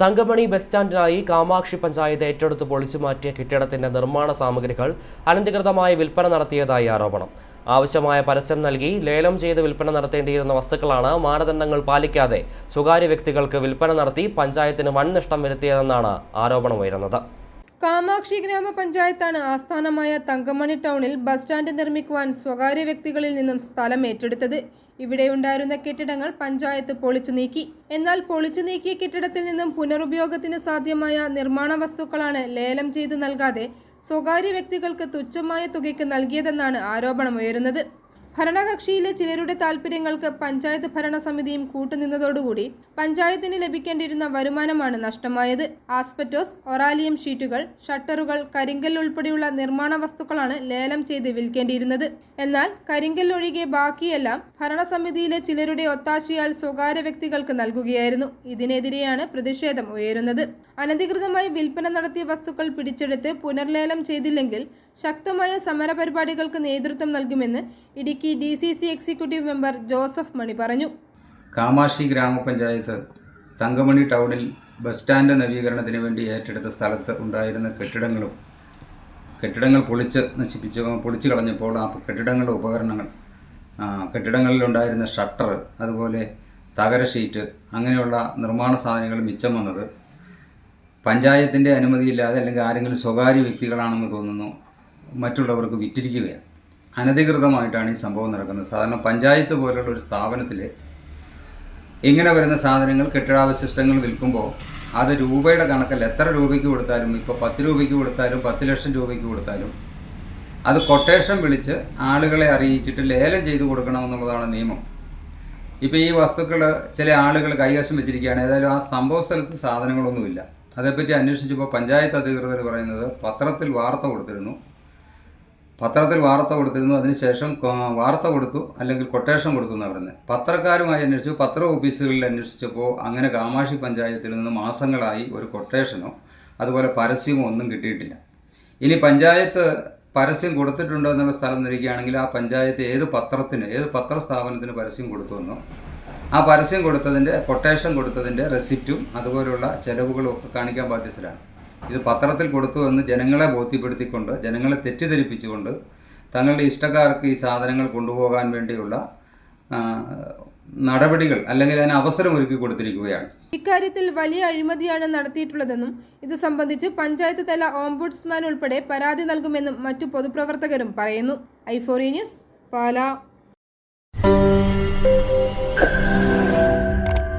Thankamani bus സ്റ്റാൻഡിനായി കാമാക്ഷി പഞ്ചായത്ത് ഏറ്റെടുത്ത് പൊളിച്ചു മാറ്റിയ കെട്ടിടത്തിന്റെ നിർമ്മാണ സാമഗ്രികൾ അനധികൃതമായി വിൽപ്പന നടത്തിയതായി ആരോപണം. ആവശ്യമായ പരസ്യം നൽകി ലേലം ചെയ്ത് വിൽപ്പന നടത്തേണ്ടിയിരുന്ന വസ്തുക്കളാണ് മാനദണ്ഡങ്ങൾ പാലിക്കാതെ സ്വകാര്യ വ്യക്തികൾക്ക് വിൽപ്പന നടത്തി പഞ്ചായത്തിന് വൻ നഷ്ടം വരുത്തിയതെന്നാണ് ആരോപണമുയരുന്നത് കാമാക്ഷി ഗ്രാമപഞ്ചായത്താണ് ആസ്ഥാനമായ തങ്കമണി ടൗണിൽ ബസ് സ്റ്റാൻഡ് നിർമ്മിക്കുവാൻ സ്വകാര്യ വ്യക്തികളിൽ നിന്നും സ്ഥലം ഏറ്റെടുത്തത്. ഇവിടെ ഉണ്ടായിരുന്ന കെട്ടിടങ്ങൾ പഞ്ചായത്ത് പൊളിച്ചു നീക്കി. എന്നാൽ പൊളിച്ചു നീക്കിയ കെട്ടിടത്തിൽ നിന്നും പുനരുപയോഗത്തിന് സാധ്യമായ നിർമ്മാണ വസ്തുക്കളാണ് ലേലം ചെയ്ത് നൽകാതെ സ്വകാര്യ വ്യക്തികൾക്ക് തുച്ഛമായ തുകയ്ക്ക് നൽകിയതെന്നാണ് ആരോപണമുയരുന്നത്. ഭരണകക്ഷിയിലെ ചിലരുടെ താൽപ്പര്യങ്ങൾക്ക് പഞ്ചായത്ത് ഭരണസമിതിയും കൂട്ടുനിന്നതോടുകൂടി പഞ്ചായത്തിന് ലഭിക്കേണ്ടിയിരുന്ന വരുമാനമാണ് നഷ്ടമായത്. ആസ്പെറ്റോസ് ഒറാലിയം ഷീറ്റുകൾ ഷട്ടറുകൾ കരിങ്കൽ ഉൾപ്പെടെയുള്ള നിർമ്മാണ വസ്തുക്കളാണ് ലേലം ചെയ്ത് വിൽക്കേണ്ടിയിരുന്നത്. എന്നാൽ കരിങ്കൽ ഒഴികെ ബാക്കിയെല്ലാം ഭരണസമിതിയിലെ ചിലരുടെ ഒത്താശയാൽ സ്വകാര്യ വ്യക്തികൾക്ക് നൽകുകയായിരുന്നു. ഇതിനെതിരെയാണ് പ്രതിഷേധം ഉയരുന്നത്. അനധികൃതമായി വിൽപ്പന നടത്തിയ വസ്തുക്കൾ പിടിച്ചെടുത്ത് പുനർലേലം ചെയ്തില്ലെങ്കിൽ ശക്തമായ സമരപരിപാടികൾക്ക് നേതൃത്വം നൽകുമെന്ന് Idukki D C C executive member Joseph Mani പറഞ്ഞു. കാമാക്ഷി ഗ്രാമപഞ്ചായത്ത് തങ്കമണി ടൗണിൽ ബസ് സ്റ്റാൻഡ് നവീകരണത്തിന് വേണ്ടി ഏറ്റെടുത്ത സ്ഥലത്ത് ഉണ്ടായിരുന്ന കെട്ടിടങ്ങളും കെട്ടിടങ്ങൾ പൊളിച്ച് നശിപ്പിച്ച് പൊളിച്ചു കളഞ്ഞപ്പോൾ ആ കെട്ടിടങ്ങളുടെ ഉപകരണങ്ങൾ കെട്ടിടങ്ങളിലുണ്ടായിരുന്ന ഷട്ടർ അതുപോലെ തകര ഷീറ്റ് അങ്ങനെയുള്ള നിർമ്മാണ സാധനങ്ങൾ മിച്ചം വന്നത് പഞ്ചായത്തിന്റെ അനുമതിയില്ലാതെ അല്ലെങ്കിൽ ആരെങ്കിലും സ്വകാര്യ വ്യക്തികളാണെന്ന് തോന്നുന്നു. മറ്റുള്ളവർക്ക് വിറ്റിരിക്കുകയാണ്. അനധികൃതമായിട്ടാണ് ഈ സംഭവം നടക്കുന്നത്. സാധാരണ പഞ്ചായത്ത് പോലുള്ള ഒരു സ്ഥാപനത്തിൽ ഇങ്ങനെ വരുന്ന സാധനങ്ങൾ കെട്ടിടാവശിഷ്ടങ്ങൾ വിൽക്കുമ്പോൾ അത് രൂപയുടെ കണക്കല്ല. എത്ര രൂപയ്ക്ക് കൊടുത്താലും ഇപ്പോൾ പത്ത് രൂപയ്ക്ക് കൊടുത്താലും പത്ത് ലക്ഷം രൂപയ്ക്ക് കൊടുത്താലും അത് കൊട്ടേഷൻ വിളിച്ച് ആളുകളെ അറിയിച്ചിട്ട് ലേലം ചെയ്ത് കൊടുക്കണമെന്നുള്ളതാണ് നിയമം. ഇപ്പോൾ ഈ വസ്തുക്കൾ ചില ആളുകൾ കൈവശം വെച്ചിരിക്കുകയാണ്. ഏതായാലും ആ സംഭവ സ്ഥലത്ത് സാധനങ്ങളൊന്നുമില്ല. അതേപ്പറ്റി അന്വേഷിച്ചപ്പോൾ പഞ്ചായത്ത് അധികൃതർ പറയുന്നത് പത്രത്തിൽ വാർത്ത കൊടുത്തിരുന്നു. പത്രത്തിൽ വാർത്ത കൊടുത്തിരുന്നു. അതിനുശേഷം വാർത്ത കൊടുത്തു. അല്ലെങ്കിൽ കൊട്ടേഷൻ കൊടുത്തു എന്ന് പറയുന്നത് പത്രക്കാരുമായി അന്വേഷിച്ചു. പത്ര ഓഫീസുകളിൽ അന്വേഷിച്ചപ്പോൾ അങ്ങനെ കാമാക്ഷി പഞ്ചായത്തിൽ നിന്ന് മാസങ്ങളായി ഒരു കൊട്ടേഷനോ അതുപോലെ പരസ്യമോ ഒന്നും കിട്ടിയിട്ടില്ല. ഇനി പഞ്ചായത്ത് പരസ്യം കൊടുത്തിട്ടുണ്ടോ എന്നുള്ള സ്ഥലം നിൽക്കുകയാണെങ്കിൽ ആ പഞ്ചായത്ത് ഏത് പത്രത്തിന് ഏത് പത്ര സ്ഥാപനത്തിന് പരസ്യം കൊടുത്തുവെന്നോ ആ പരസ്യം കൊടുത്തതിന്റെ കൊട്ടേഷൻ കൊടുത്തതിന്റെ റെസിപ്റ്റും അതുപോലുള്ള ചെലവുകളും ഒക്കെ കാണിക്കാൻ ബാധ്യസ്ഥരാണ്. ഇത് പത്രത്തിൽ കൊടുത്തു എന്ന് ജനങ്ങളെ ബോധ്യപ്പെടുത്തിക്കൊണ്ട് ജനങ്ങളെ തെറ്റിദ്ധരിപ്പിച്ചുകൊണ്ട് തങ്ങളുടെ ഇഷ്ടക്കാർക്ക് ഈ സാധനങ്ങൾ കൊണ്ടുപോകാൻ വേണ്ടിയുള്ള നടപടികൾ അല്ലെങ്കിൽ അതിന് അവസരം ഒരുക്കി കൊടുത്തിരിക്കുകയാണ്. ഇക്കാര്യത്തിൽ വലിയ അഴിമതിയാണ് നടത്തിയിട്ടുള്ളതെന്നും ഇത് സംബന്ധിച്ച് പഞ്ചായത്ത് തല ഓംബുഡ്സ്മാൻ ഉൾപ്പെടെ പരാതി നൽകുമെന്നും മറ്റു പൊതുപ്രവർത്തകരും പറയുന്നു. ഐഫോറി ന്യൂസ് പാലാ.